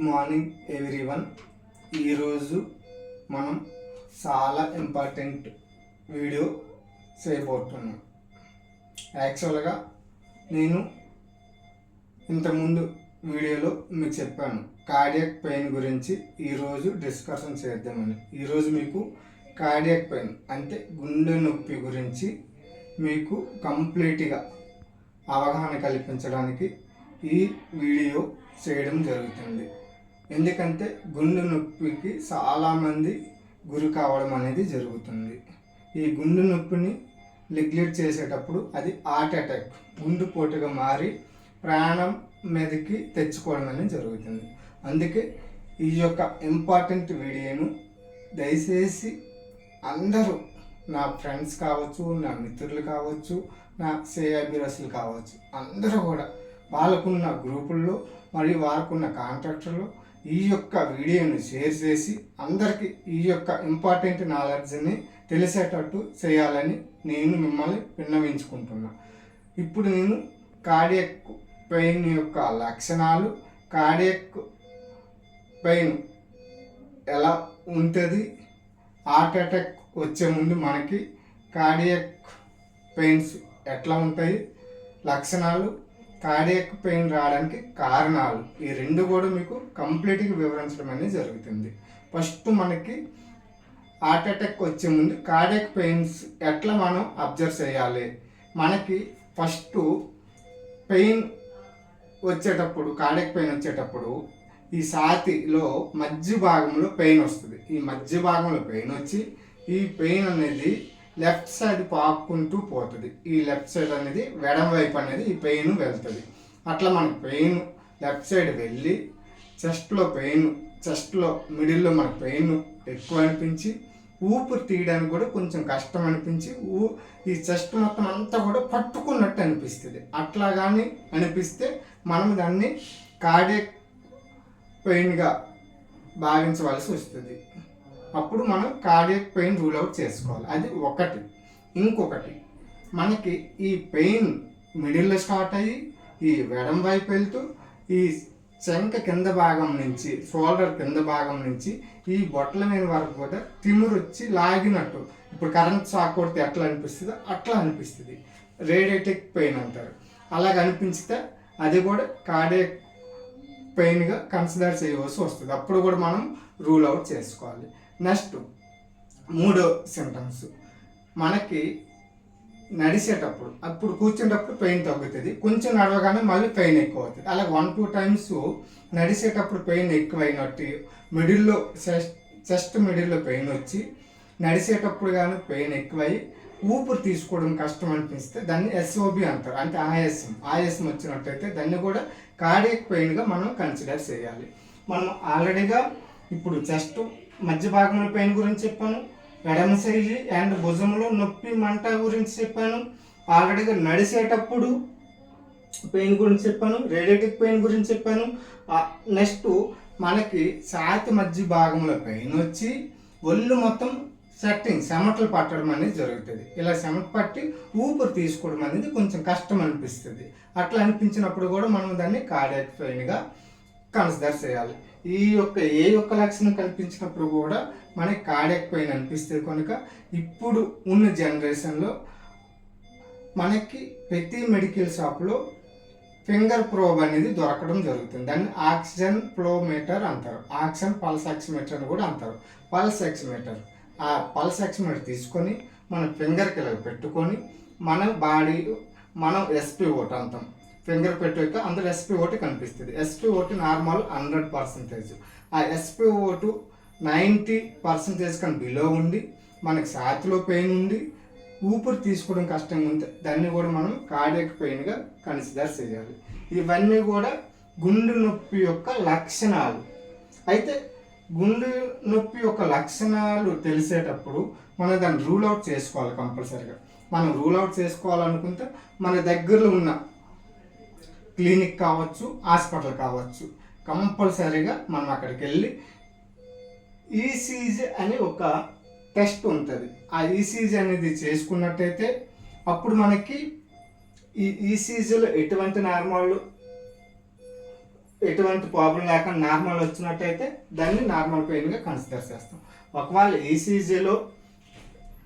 Good morning everyone. ఈరోజు మనం చాలా ఇంపార్టెంట్ వీడియో చేయబోతున్నాం. యాక్చువల్గా నేను ఇంతకుముందు వీడియోలో మీకు చెప్పాను కార్డియాక్ పెయిన్ గురించి ఈరోజు డిస్కషన్ చేద్దామని. ఈరోజు మీకు కార్డియాక్ పెయిన్ అంటే గుండె నొప్పి గురించి మీకు కంప్లీట్గా అవగాహన కల్పించడానికి ఈ వీడియో చేయడం జరుగుతుంది. ఎందుకంటే గుండె నొప్పికి చాలామంది గురి కావడం అనేది జరుగుతుంది. ఈ గుండె నొప్పిని నెగ్లెక్ట్ చేసేటప్పుడు అది హార్ట్ అటాక్ గుండెపోటుగా మారి ప్రాణం మీదకి తెచ్చుకోవడం అనేది జరుగుతుంది. అందుకే ఈ యొక్క ఇంపార్టెంట్ వీడియోను దయచేసి అందరూ నా ఫ్రెండ్స్ కావచ్చు నా మిత్రులు కావచ్చు నా శ్రేయాభిరసులు కావచ్చు అందరూ కూడా వాళ్ళకున్న గ్రూపుల్లో మరియు వాళ్ళకున్న కాంట్రాక్టర్లో ఈ యొక్క వీడియోని షేర్ చేసి అందరికీ ఈ యొక్క ఇంపార్టెంట్ నాలెడ్జ్ని తెలిసేటట్టు చేయాలని నేను మిమ్మల్ని విన్నవించుకుంటున్నా. ఇప్పుడు నేను కార్డియక్ పెయిన్ యొక్క లక్షణాలు కార్డియక్ పెయిన్ ఎలా ఉంటుంది హార్ట్ అటాక్ వచ్చే ముందు మనకి కార్డియక్ పెయిన్స్ ఎట్లా ఉంటాయి లక్షణాలు కార్డియక్ పెయిన్ రావడానికి కారణాలు. ఈ రెండు కూడా మీకు కంప్లీట్గా వివరించడం అనేది జరుగుతుంది. ఫస్ట్ మనకి హార్ట్ అటాక్ వచ్చే ముందు కార్డియక్ పెయిన్స్ ఎట్లా మనం అబ్జర్వ్ చేయాలి? మనకి ఫస్ట్ పెయిన్ వచ్చేటప్పుడు కార్డియక్ పెయిన్ వచ్చేటప్పుడు ఈ సాతిలో మధ్య భాగంలో పెయిన్ వస్తుంది. ఈ మధ్య భాగంలో పెయిన్ వచ్చి ఈ పెయిన్ అనేది లెఫ్ట్ సైడ్ పాక్కుంటూ పోతుంది. ఈ లెఫ్ట్ సైడ్ అనేది వెడం వైపు అనేది ఈ పెయిన్ వెళ్తుంది. అట్లా మనకు పెయిన్ లెఫ్ట్ సైడ్ వెళ్ళి చెస్ట్లో పెయిన్ చెస్ట్లో మిడిల్లో మనకు పెయిన్ ఎక్కువ అనిపించి ఊపిరి తీయడానికి కూడా కొంచెం కష్టం అనిపించి ఊ ఈ చెస్ట్ మొత్తం అంతా కూడా పట్టుకున్నట్టు అనిపిస్తుంది. అట్లా కానీ అనిపిస్తే మనం దాన్ని కార్డియక్ పెయిన్గా భావించవలసి వస్తుంది. అప్పుడు మనం కార్డియక్ పెయిన్ రూల్ అవుట్ చేసుకోవాలి. అది ఒకటి. ఇంకొకటి మనకి ఈ పెయిన్ మిడిల్లో స్టార్ట్ అయ్యి ఈ వెడం వైపు వెళ్తూ ఈ శంఖ కింద భాగం నుంచి షోల్డర్ కింద భాగం నుంచి ఈ బొట్టల మీద వరకు కూడా తిమ్మురు వచ్చి లాగినట్టు. ఇప్పుడు కరెంట్ షాక్ కొడితే ఎట్లా అనిపిస్తుందో అట్లా అనిపిస్తుంది. రేడియేటిక్ పెయిన్ అంటారు. అలాగ అనిపించితే అది కూడా కార్డియక్ పెయిన్గా కన్సిడర్ చేయవలసి వస్తుంది. అప్పుడు కూడా మనం రూల్ అవుట్ చేసుకోవాలి. నెక్స్ట్ మూడో సింటమ్స్ మనకి నడిచేటప్పుడు అప్పుడు కూర్చునేటప్పుడు పెయిన్ తగ్గుతుంది. కొంచెం నడవగానే మళ్ళీ పెయిన్ ఎక్కువ అవుతుంది అలా వన్ టూ టైమ్స్ నడిచేటప్పుడు పెయిన్ ఎక్కువైనట్టు మిడిల్లో చెస్ట్ చెస్ట్ మిడిల్లో పెయిన్ వచ్చి నడిచేటప్పుడు కానీ పెయిన్ ఎక్కువై ఊపిరి తీసుకోవడం కష్టం అనిపిస్తే దాన్ని ఎస్ఓబి అంటారు. అంటే ఆయాసం. ఆయాసం వచ్చినట్టయితే దాన్ని కూడా కార్డియక్ పెయిన్గా మనం కన్సిడర్ చేయాలి. మనం ఆల్రెడీగా ఇప్పుడు చెస్ట్ మధ్య భాగంలో పెయిన్ గురించి చెప్పాను. ఎడమ శైలి అండ్ భుజంలో నొప్పి మంట గురించి చెప్పాను. ఆల్రెడీగా నడిచేటప్పుడు పెయిన్ గురించి చెప్పాను. రేడియేటిక్ పెయిన్ గురించి చెప్పాను. నెక్స్ట్ మనకి ఛాతి మధ్య భాగంలో పెయిన్ వచ్చి ఒళ్ళు మొత్తం సెట్టింగ్ చెమటలు పట్టడం అనేది జరుగుతుంది. ఇలా చెమట పట్టి ఊపిరి తీసుకోవడం అనేది కొంచెం కష్టం అనిపిస్తుంది. అట్లా అనిపించినప్పుడు కూడా మనం దాన్ని కార్డియాక్ పెయిన్గా కన్సిడర్ చేయాలి. ఈ యొక్క ఏ యొక్క లక్షణం కనిపించినప్పుడు కూడా మనకి కార్డియాక్ పెయిన్ అనిపిస్తుంది. కనుక ఇప్పుడు ఉన్న జనరేషన్లో మనకి ప్రతి మెడికల్ షాప్లో ఫింగర్ ప్రోబ్ అనేది దొరకడం జరుగుతుంది. దాన్ని ఆక్సిజన్ ఫ్లోమీటర్ అంటారు. ఆక్సిజన్ పల్స్ ఆక్సిమీటర్ అని కూడా అంటారు. పల్స్ ఆక్సిమీటర్ ఆ పల్స్ ఆక్సిమీటర్ తీసుకొని మన ఫింగర్కి ఇలా పెట్టుకొని మన బాడీ మనం ఎస్పీ ఓట్ అంటాం. ఫింగర్ పెట్టాక అందులో ఎస్పీ ఓటు కనిపిస్తుంది. SP O two normal hundred percentage ఆ SP O two ninety percentage కన్నా బిలో ఉండి మనకి ఛాతిలో పెయిన్ ఉండి ఊపిరి తీసుకోవడం కష్టంగా ఉంది దాన్ని కూడా మనం కార్డియక్ పెయిన్గా కన్సిడర్ చేయాలి. ఇవన్నీ కూడా గుండె నొప్పి యొక్క లక్షణాలు. అయితే గుండె నొప్పి యొక్క లక్షణాలు తెలిసేటప్పుడు మనం దాన్ని రూల్ అవుట్ చేసుకోవాలి కంపల్సరీగా. మనం రూల్ అవుట్ చేసుకోవాలనుకుంటే మన దగ్గరలో ఉన్న క్లినిక్ కావచ్చు హాస్పిటల్ కావచ్చు కంపల్సరీగా మనం అక్కడికి వెళ్ళి ఈసీజీ అని ఒక టెస్ట్ ఉంటుంది. ఆ ఈసీజీ అనేది చేసుకున్నట్టయితే అప్పుడు మనకి ఈ ఈసీజీలో ఎటువంటి నార్మల్ ఎటువంటి ప్రాబ్లం లేకుండా నార్మల్ వచ్చినట్టయితే దాన్ని నార్మల్ పెయిన్గా కన్సిడర్ చేస్తాం. ఒకవేళ ఈసీజీలో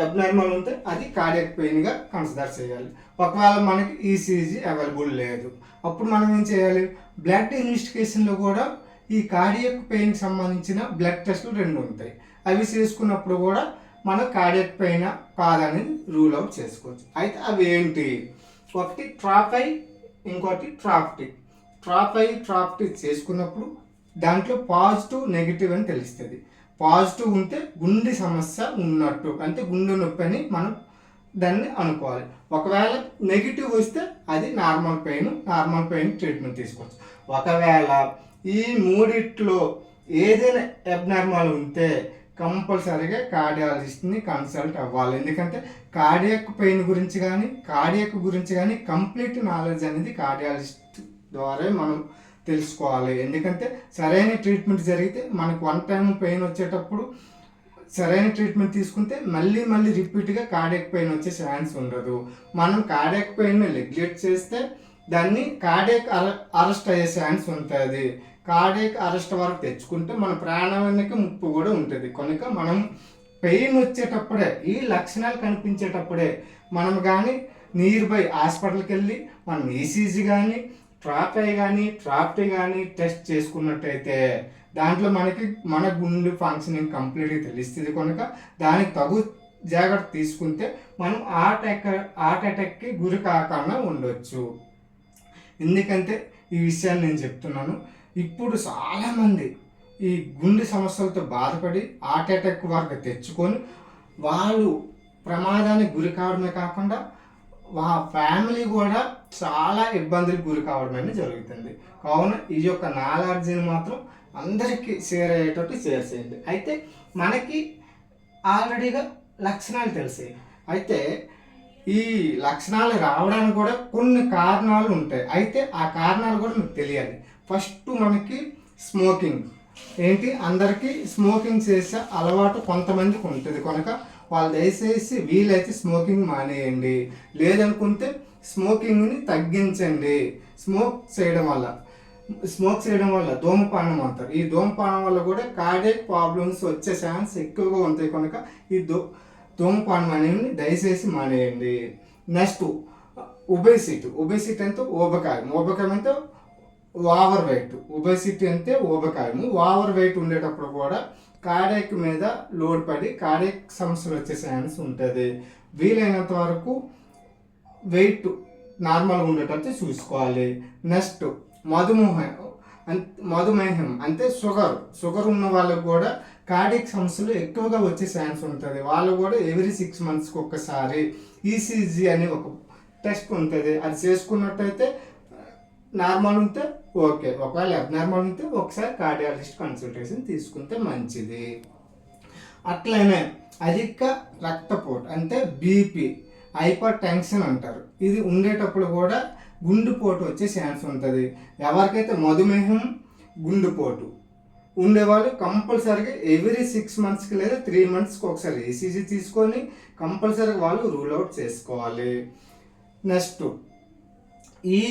అబ్నార్మల్ ఉంటే అది కార్డియక్ పెయిన్గా కన్సిడర్ చేయాలి. ఒకవేళ మనకి ఈసీజీ అవైలబుల్ లేదు. అప్పుడు మనం ఏం చేయాలి? బ్లడ్ ఇన్వెస్టిగేషన్లో కూడా ఈ కార్డియక్ పెయిన్కి సంబంధించిన బ్లడ్ టెస్ట్లు రెండు ఉంటాయి. అవి చేసుకున్నప్పుడు కూడా మనం కార్డియక్ పెయిన్ కాదని రూల్ అవుట్ చేసుకోవచ్చు. అయితే అవి ఏంటి? ఒకటి ట్రాఫై ఇంకోటి ట్రాఫ్టిక్ ట్రాఫై ట్రాఫ్టిక్ చేసుకున్నప్పుడు దాంట్లో పాజిటివ్ నెగిటివ్ అని తెలుస్తుంది. పాజిటివ్ ఉంటే గుండె సమస్య ఉన్నట్టు అంటే గుండె నొప్పి అని మనం దాన్ని అనుకోవాలి. ఒకవేళ నెగిటివ్ వస్తే అది normal pain normal pain treatment తీసుకోవచ్చు. ఒకవేళ ఈ మూడిట్లో ఏదైనా అబ్నార్మల్ ఉంటే కంపల్సరీగా కార్డియాలజిస్ట్ని కన్సల్ట్ అవ్వాలి. ఎందుకంటే కార్డియక్ పెయిన్ గురించి కానీ కార్డియక్ గురించి కానీ కంప్లీట్ నాలెడ్జ్ అనేది కార్డియాలజిస్ట్ ద్వారా మనం తెలుసుకోవాలి. ఎందుకంటే సరైన ట్రీట్మెంట్ జరిగితే మనకు వన్ టైం పెయిన్ వచ్చేటప్పుడు సరైన ట్రీట్మెంట్ తీసుకుంటే మళ్ళీ మళ్ళీ రిపీట్గా కార్డియక్ పెయిన్ వచ్చే ఛాన్స్ ఉండదు. మనం కార్డియక్ పెయిన్ నెగ్లెక్ట్ చేస్తే దాన్ని కార్డియక్ అరెస్ట్ అయ్యే ఛాన్స్ ఉంటుంది. కార్డియక్ అరెస్ట్ వరకు తెచ్చుకుంటే మన ప్రాణానికి ముప్పు కూడా ఉంటుంది. కనుక మనం పెయిన్ వచ్చేటప్పుడే ఈ లక్షణాలు కనిపించేటప్పుడే మనం కానీ నియర్ బై హాస్పిటల్కి వెళ్ళి మనం ఈసీజీ కానీ ట్రాపై కానీ ట్రాప్టీ కానీ టెస్ట్ చేసుకున్నట్టయితే దాంట్లో మనకి మన గుండె ఫంక్షనింగ్ కంప్లీట్గా తెలుస్తుంది కనుక దానికి తగు జాగ్రత్త తీసుకుంటే మనం హార్ట్ అటాక్ హార్ట్ అటాక్కి గురి కాకుండా ఉండొచ్చు. ఎందుకంటే ఈ విషయాన్ని నేను చెప్తున్నాను. ఇప్పుడు చాలామంది ఈ గుండె సమస్యలతో బాధపడి హార్ట్ అటాక్ వరకు తెచ్చుకొని వాళ్ళు ప్రమాదానికి గురి కావడమే కాకుండా వా ఫ్యామిలీ కూడా చాలా ఇబ్బందులకు గురి కావడం అనేది జరుగుతుంది. కావున ఈ యొక్క నాలెడ్జ్ని మాత్రం అందరికీ షేర్ అయ్యేటట్టు షేర్ చేయండి. అయితే మనకి ఆల్రెడీగా లక్షణాలు తెలిసాయి. అయితే ఈ లక్షణాలు రావడానికి కూడా కొన్ని కారణాలు ఉంటాయి. అయితే ఆ కారణాలు కూడా మీకు తెలియాలి. ఫస్ట్ మనకి స్మోకింగ్ ఏంటి? అందరికీ స్మోకింగ్ చేసే అలవాటు కొంతమందికి ఉంటుంది. కనుక వాళ్ళు దయచేసి వీలైతే స్మోకింగ్ మానేయండి. లేదనుకుంటే స్మోకింగ్ని తగ్గించండి. స్మోక్ చేయడం వల్ల. స్మోక్ చేయడం వల్ల ధూమపానం అంటారు ఈ ధూమపానం వల్ల కూడా కార్డియక్ ప్రాబ్లమ్స్ వచ్చే ఛాన్స్ ఎక్కువగా ఉంటాయి కనుక ఈ ధూ ధూమపానం అనేది దయచేసి మానేయండి. నెక్స్ట్ ఒబేసిటీ ఒబేసిటీ అంటే ఊబకాయం. ఊబకాయం అంటే ఓవర్ వెయిట్ ఒబేసిటీ అంటే ఊబకాయము ఓవర్ వెయిట్ ఉండేటప్పుడు కూడా కార్డియక్ మీద లోడ్ పడి కార్డియక్ సమస్యలు వచ్చే ఛాన్స్ ఉంటుంది. వీలైనంత వరకు వెయిట్ నార్మల్గా ఉండేటట్టు చూసుకోవాలి. నెక్స్ట్ మధుమేహం మధుమేహం అంటే షుగర్ షుగర్ ఉన్న వాళ్ళకు కూడా కార్డియక్ సమస్యలు ఎక్కువగా వచ్చే ఛాన్స్ ఉంటుంది. వాళ్ళు కూడా ఎవ్రీ సిక్స్ మంత్స్కి ఒక్కసారి ఈసీజీ అని ఒక టెస్ట్ ఉంటుంది. అది చేసుకున్నట్టయితే నార్మల్ ఉంటే ఓకే ఒకవేళ అబ్నార్మల్ ఉంటే ఒకసారి కార్డియాలజిస్ట్ కన్సల్టేషన్ తీసుకుంటే మంచిది. అట్లనే అధిక రక్తపోటు అంటే బీపీ హైపర్ టెన్షన్ అంటారు. ఇది ఉండేటప్పుడు కూడా గుండెపోటు వచ్చే ఛాన్స్ ఉంటుంది. ఎవరికైతే మధుమేహం గుండెపోటు ఉండేవాళ్ళు కంపల్సరీగా ఎవ్రీ సిక్స్ మంత్స్కి లేదా త్రీ మంత్స్కి ఒకసారి ఏసీజీ తీసుకొని కంపల్సరీగా వాళ్ళు రూల్ అవుట్ చేసుకోవాలి. నెక్స్ట్ ఈ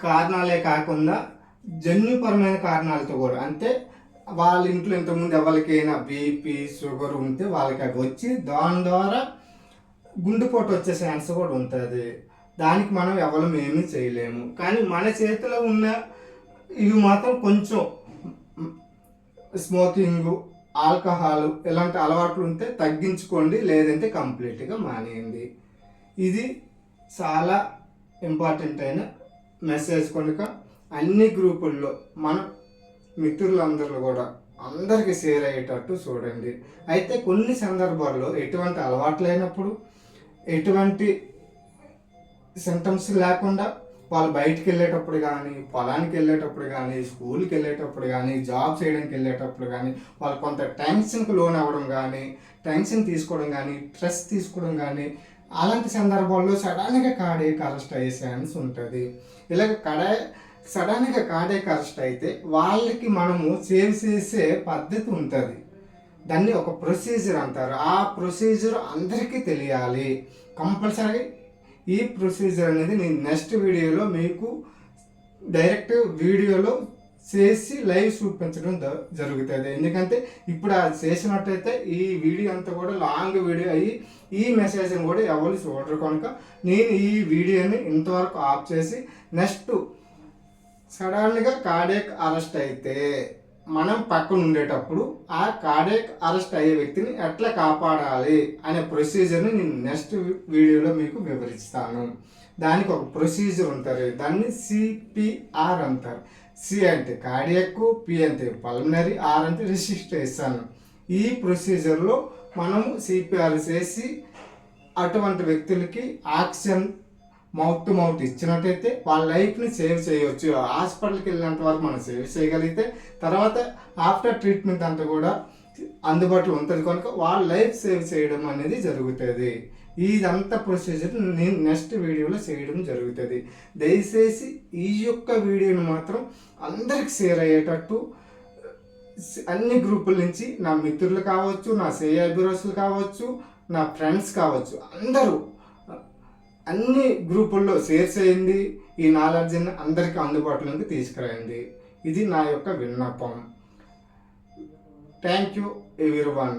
కారణాలే కాకుండా జన్యుపరమైన కారణాలతో కూడా. అంటే వాళ్ళ ఇంట్లో ఇంతకుముందు ఎవరికైనా బీపీ షుగర్ ఉంటే వాళ్ళకి అవి వచ్చి దాని ద్వారా గుండెపోటు వచ్చే ఛాన్స్ కూడా ఉంటుంది. దానికి మనం ఎవరు ఏమీ చేయలేము. కానీ మన చేతిలో ఉన్న ఇవి మాత్రం కొంచెం స్మోకింగ్ ఆల్కహాల్ ఇలాంటి అలవాట్లు ఉంటే తగ్గించుకోండి లేదంటే కంప్లీట్గా మానేయండి. ఇది చాలా ఇంపార్టెంట్ అయిన మెసేజ్ కనుక అన్ని గ్రూపుల్లో మన మిత్రులందరూ కూడా అందరికీ షేర్ అయ్యేటట్టు చూడండి. అయితే కొన్ని సందర్భాల్లో ఎటువంటి అలవాట్లు అయినప్పుడు ఎటువంటి సింటమ్స్ లేకుండా వాళ్ళు బయటికి వెళ్ళేటప్పుడు కానీ పొలానికి వెళ్ళేటప్పుడు కానీ స్కూల్కి వెళ్ళేటప్పుడు కానీ జాబ్ చేయడానికి వెళ్ళేటప్పుడు కానీ వాళ్ళు కొంత టెన్షన్కి లోన్ అవ్వడం కానీ టెన్షన్ తీసుకోవడం కానీ స్ట్రెస్ తీసుకోవడం కానీ అలాంటి సందర్భాల్లో సడన్గా కాడే అరెస్ట్ అయ్యే ఛాన్స్ ఉంటుంది. ఇలాగ కడే సడన్గా కాడే అరెస్ట్ అయితే వాళ్ళకి మనము సేవ్ చేసే పద్ధతి ఉంటుంది. దాన్ని ఒక ప్రొసీజర్ అంటారు. ఆ ప్రొసీజర్ అందరికీ తెలియాలి. కంపల్సరీ ఈ ప్రొసీజర్ అనేది నేను నెక్స్ట్ వీడియోలో మీకు డైరెక్ట్ వీడియోలో చేసి లైవ్ చూపించడం జరుగుతుంది. ఎందుకంటే ఇప్పుడు అది చేసినట్టయితే ఈ వీడియో అంతా కూడా లాంగ్ వీడియో అయ్యి ఈ మెసేజ్ని కూడా ఎవరు చూడరు కనుక నేను ఈ వీడియోని ఇంతవరకు ఆఫ్ చేసి నెక్స్ట్ సడన్గా కార్డియక్ అరెస్ట్ అయితే మనం పక్కన ఉండేటప్పుడు ఆ కార్డియక్ అరెస్ట్ అయ్యే వ్యక్తిని ఎట్లా కాపాడాలి అనే ప్రొసీజర్ని నేను నెక్స్ట్ వీడియోలో మీకు వివరిస్తాను. దానికి ఒక ప్రొసీజర్ ఉంటుంది దాన్ని సిపిఆర్ అంటారు. సి అంటే కార్డియక్ పి అంటే పల్మనరీ ఆర్ అంటే రిజిస్ట్రేషన్. ఈ ప్రొసీజర్లో మనము సిపిఆర్ చేసి అటువంటి వ్యక్తులకి ఆక్సిజన్ మౌత్ టు మౌత్ ఇచ్చినట్టయితే వాళ్ళ లైఫ్ని సేవ్ చేయవచ్చు హాస్పిటల్కి వెళ్ళినంత వరకు మనం సేవ్ చేయగలిగితే తర్వాత ఆఫ్టర్ ట్రీట్మెంట్ అంతా కూడా అందుబాటులో ఉంటుంది. కనుక వాళ్ళ లైఫ్ సేవ్ చేయడం అనేది జరుగుతుంది. ఇదంతా ప్రొసీజర్ నేను నెక్స్ట్ వీడియోలో చేయడం జరుగుతుంది. దయచేసి ఈ యొక్క వీడియోని మాత్రం అందరికి షేర్ అయ్యేటట్టు అన్ని గ్రూపుల నుంచి నా మిత్రులు కావచ్చు నా సేయాభిరోసులు కావచ్చు నా ఫ్రెండ్స్ కావచ్చు అందరూ అన్ని గ్రూపుల్లో షేర్ చేయండి ఈ నాలెడ్జ్ని అందరికీ అందుబాటులోకి తీసుకురండి. ఇది నా యొక్క విన్నపం. థ్యాంక్ యూ ఎవరి వన్